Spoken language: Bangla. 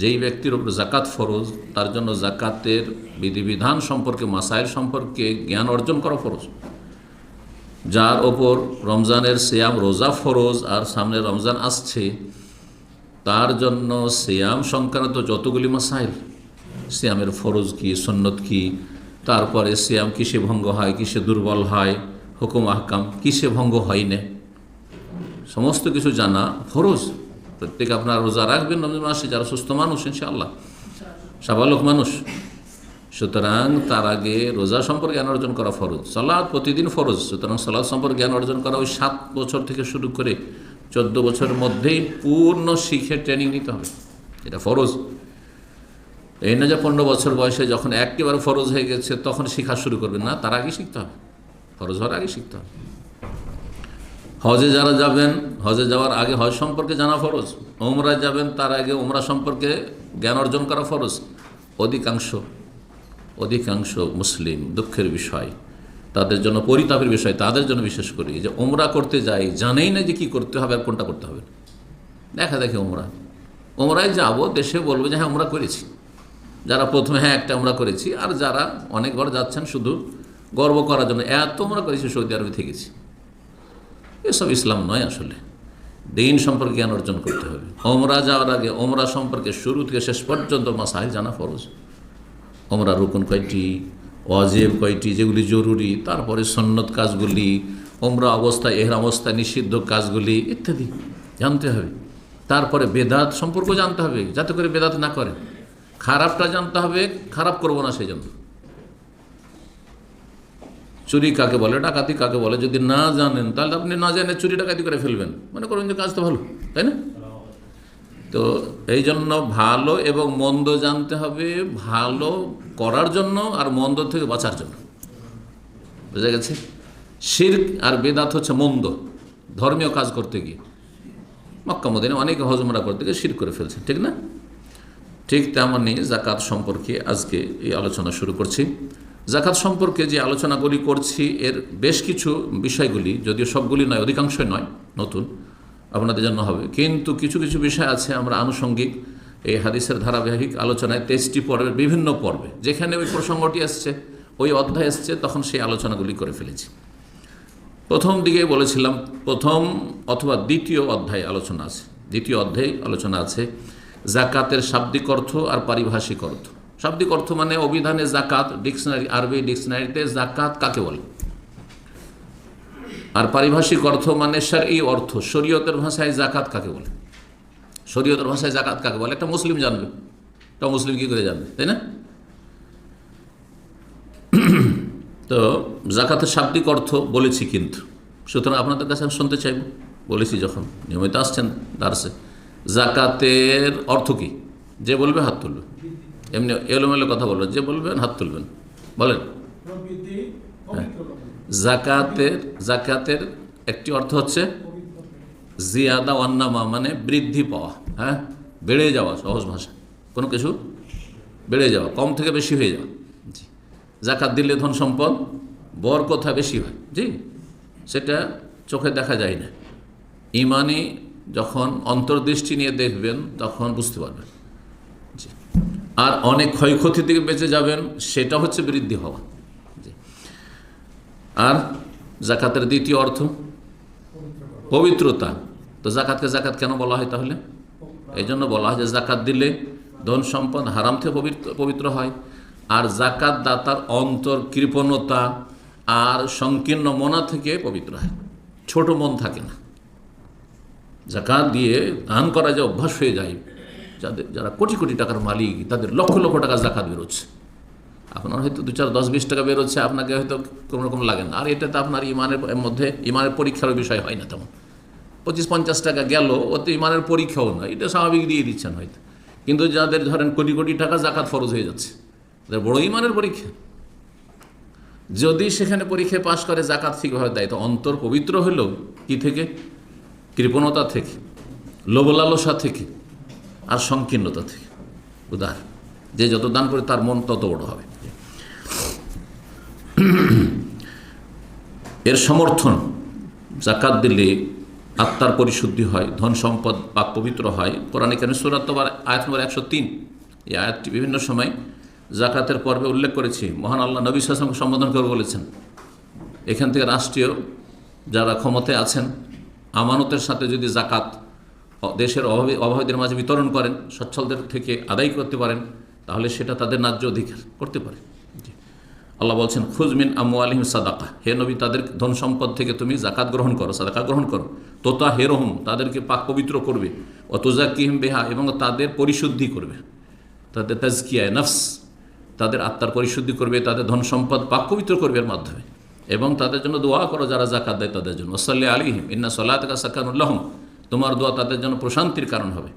যেই ব্যক্তির উপর জাকাত ফরজ, তার জন্য জাকাতের বিধিবিধান সম্পর্কে, মাসাইল সম্পর্কে জ্ঞান অর্জন করা ফরজ। যার ওপর রমজানের সিয়াম রোজা ফরজ আর সামনে রমজান আসছে, তার জন্য সিয়াম সংক্রান্ত যতগুলি মাসাইল, সিয়ামের ফরজ কি, সন্নত কি, তারপরে সিয়াম কিসে ভঙ্গ হয়, কিসে দুর্বল হয় হুকুম আহকাম কিসে ভঙ্গ হয় না সমস্ত কিছু জানা ফরজ। প্রত্যেকে আপনার রোজা রাখবেন রমজান মাসে যারা সুস্থ মানুষ, ইনশাআল্লাহ। সাবালক মানুষ। সুতরাং তার আগে রোজা সম্পর্কে জ্ঞান অর্জন করা ফরজ। সালাদ প্রতিদিন ফরজ। সুতরাং সালাদ সম্পর্কে জ্ঞান অর্জন করা ওই সাত বছর থেকে শুরু করে চোদ্দ বছরের মধ্যেই পূর্ণ শিখে ট্রেনিং নিতে হবে। এটা ফরজ। এই না যে পনেরো বছর বয়সে যখন একেবারে ফরজ হয়ে গেছে, তখন শেখা শুরু করবেন না, তার আগে শিখতে হবে। ফরজ হওয়ার আগে শিখতে হবে। হজে যারা যাবেন, হজে যাওয়ার আগে হজ সম্পর্কে জানা ফরজ। ওমরায় যাবেন, তার আগে ওমরা সম্পর্কে জ্ঞান অর্জন করা ফরজ। অধিকাংশ অধিকাংশ মুসলিম দুঃখের বিষয়। তাদের জন্য পরিতাপের বিষয়, তাদের জন্য বিশেষ করি। যে ওমরা করতে যাই, জানেই না যে কী করতে হবে আর কোনটা করতে হবে। দেখা দেখে ওমরা ওমরায় যাব, দেশে বলব যে হ্যাঁ ওমরা করেছি। যারা প্রথমে হ্যাঁ একটা আমরা করেছি, আর যারা অনেকবার যাচ্ছেন শুধু গর্ব করার জন্য, এত আমরা করেছি, সৌদি আরবে থেকেছি। এসব ইসলাম নয় আসলে। দিন সম্পর্কে জ্ঞান অর্জন করতে হবে। ওমরা যাওয়ার আগে ওমরা সম্পর্কে শুরু থেকে শেষ পর্যন্ত মাসাইল জানা ফরজ। ওমরা রুকুন কয়টি, ওয়াজেব কয়টি, যেগুলি জরুরি, তারপরে সন্ন্যত কাজগুলি, ওমরা অবস্থায় এহর অবস্থায় নিষিদ্ধ কাজগুলি ইত্যাদি জানতে হবে। তারপরে বেদাত সম্পর্ক জানতে হবে, যাতে করে বেদাত না করে। খারাপটা জানতে হবে, খারাপ করব না সেই জন্য চুরি কাকে বলে, ডাকাতি কাকে বলে, যদি না জানেন, তাহলে আপনি না জানেন চুরি ডাকাতি করে ফেলবেন। মনে করুন যে কাজ তো ভালো, তাই না? তো এই জন্য ভালো এবং মন্দ জানতে হবে, ভালো করার জন্য আর মন্দ থেকে বাঁচার জন্য। বুঝা গেছে? শির্ক আর বেদাত হচ্ছে মন্দ, ধর্মীয় কাজ করতে গিয়ে। মক্কা মদিনে অনেকে হজমরা করতে গিয়ে শির করে ফেলছে, ঠিক না? ঠিক তেমনই জাকাত সম্পর্কে আজকে এই আলোচনা শুরু করছি। জাকাত সম্পর্কে যে আলোচনাগুলি করছি, এর বেশ কিছু বিষয়গুলি, যদিও সবগুলি নয়, অধিকাংশই নয়, নতুন, আপনাদের জন্য হবে। কিন্তু কিছু কিছু বিষয় আছে আমরা আনুষঙ্গিক, এই হাদিসের ধারাবাহিক আলোচনায় তেইশটি পর্বের বিভিন্ন পর্বে, যেখানে ওই প্রসঙ্গটি এসছে, ওই অধ্যায় এসছে, তখন সেই আলোচনাগুলি করে ফেলেছি। প্রথম দিকে বলেছিলাম, প্রথম অথবা দ্বিতীয় অধ্যায় আলোচনা আছে, দ্বিতীয় অধ্যায় আলোচনা আছে জাকাতের শাব্দিক অর্থ আর পারিভাষিক অর্থ। শাব্দিক অর্থ মানে অভিধানে জাকাত ডিকশনারি, আরবি ডিকশনারিতে জাকাত কাকে বলে? আর পারিভাষিক অর্থ মানে স্যার এই অর্থ, শরীয়তের ভাষায় জাকাত কাকে বলে? শরীয়তের ভাষায় জাকাত কাকে বলে? একটা মুসলিম জানবে। একটা মুসলিম কী করে জানবে, তাই না? তো জাকাতের শাব্দিক অর্থ বলেছি কিন্তু। সুতরাং আপনাদের কাছে আমি শুনতে চাইব। বলেছি যখন, নিয়মিত আসছেন দার্সে। জাকাতের অর্থ কি? যে বলবে হাত তুলবে। এমনি এলোমেলো কথা বলবেন যে বলবেন হাত তুলবেন। বলেন। জাকাতের জাকাতের একটি অর্থ হচ্ছে জিয়াদা অন্নামা মানে বৃদ্ধি পাওয়া হ্যাঁ? বেড়ে যাওয়া সহজ ভাষা কোনো কিছু? বেড়ে যাওয়া কম থেকে বেশি হয়ে যাওয়া। জি। জাকাত দিলে ধন সম্পদ বর কথা বেশি হয়। জি। সেটা চোখে দেখা যায় না। ইমানি যখন অন্তর্দৃষ্টি নিয়ে দেখবেন তখন বুঝতে পারবেন। আর অনেক ক্ষয়ক্ষতি থেকে বেঁচে যাবেন, সেটা হচ্ছে বৃদ্ধি হওয়া। আর জাকাতের দ্বিতীয় অর্থ, পবিত্রতা। তো জাকাতকে জাকাত কেন বলা হয় তাহলে? এই জন্য বলা হয় যে জাকাত দিলে ধন সম্পদ হারাম থেকে পবিত্র পবিত্র হয়। আর জাকাত দাতার অন্তর কৃপণতা আর সংকীর্ণ মনা থেকে পবিত্র হয়। ছোট মন থাকে না। জাকাত দিয়ে দান করা যে অভ্যাস হয়ে যায় যাদের, যারা কোটি কোটি টাকার মালিক, তাদের লক্ষ লক্ষ টাকা জাকাত বেরোচ্ছে। আপনার হয়তো দু চার দশ বিশ টাকা বেরোচ্ছে, আপনাকে হয়তো কোনো রকম লাগে না। আর এটাতে আপনার ইমানের মধ্যে ইমানের পরীক্ষার বিষয় হয় না তেমন। পঁচিশ পঞ্চাশ টাকা গেল ওতে ইমানের পরীক্ষাও না, এটা স্বাভাবিক দিয়ে দিচ্ছেন হয়তো। কিন্তু যাদের ধরেন কোটি কোটি টাকা জাকাত ফরজ হয়ে যাচ্ছে, তাদের বড় ইমানের পরীক্ষা। যদি সেখানে পরীক্ষায় পাশ করে জাকাত ঠিকভাবে দেয়, তো অন্তর পবিত্র হলো কি থেকে? কৃপণতা থেকে লোবলালসা থেকে। আর সংকীর্ণতা থেকে। উদার। যে যত দান করে তার মন তত বড় হবে। এর সমর্থন জাকাত দিলে আত্মার পরিশুদ্ধি হয়, ধন সম্পদ পাক পবিত্র হয়। কোরআন কেন সুরাত আয়াত নম্বর একশো তিন। এই আয়াতটি বিভিন্ন সময় জাকাতের পর্বে উল্লেখ করেছি। মহান আল্লাহ নবী সাসমকে সম্বোধন করে বলেছেন। এখান থেকে রাষ্ট্রীয় যারা ক্ষমতায় আছেন, আমানতের সাথে যদি জাকাত দেশের অভাবী অভাবীদের মাঝে বিতরণ করেন, সচ্ছলদের থেকে আদায় করতে পারেন, তাহলে সেটা তাদের ন্যায্য অধিকার করতে পারে। আল্লাহ বলছেন খুজমিন আমু আলিম সাদাকা। হে নবী, তাদের ধন সম্পদ থেকে তুমি জাকাত গ্রহণ করো, সাদাকা গ্রহণ করো। তোতা হেরহম তাদেরকে পাক পবিত্র করবে। অতজা কিহিম বেহা, এবং তাদের পরিশুদ্ধি করবে। তাদের তাজকিয়ায় নফস, তাদের আত্মার পরিশুদ্ধি করবে, তাদের ধন সম্পদ পাক পবিত্র করবে এর মাধ্যমে। এবং তাদের জন্য দোয়া করো, যারা জাকাত দেয় তাদের জন্য। ওসাল্লি আলিহিম ইন্না সলাতকা সাকানুল্লাহম তোমার দোয়া তাদের জন্য প্রশান্তির কারণ হবে।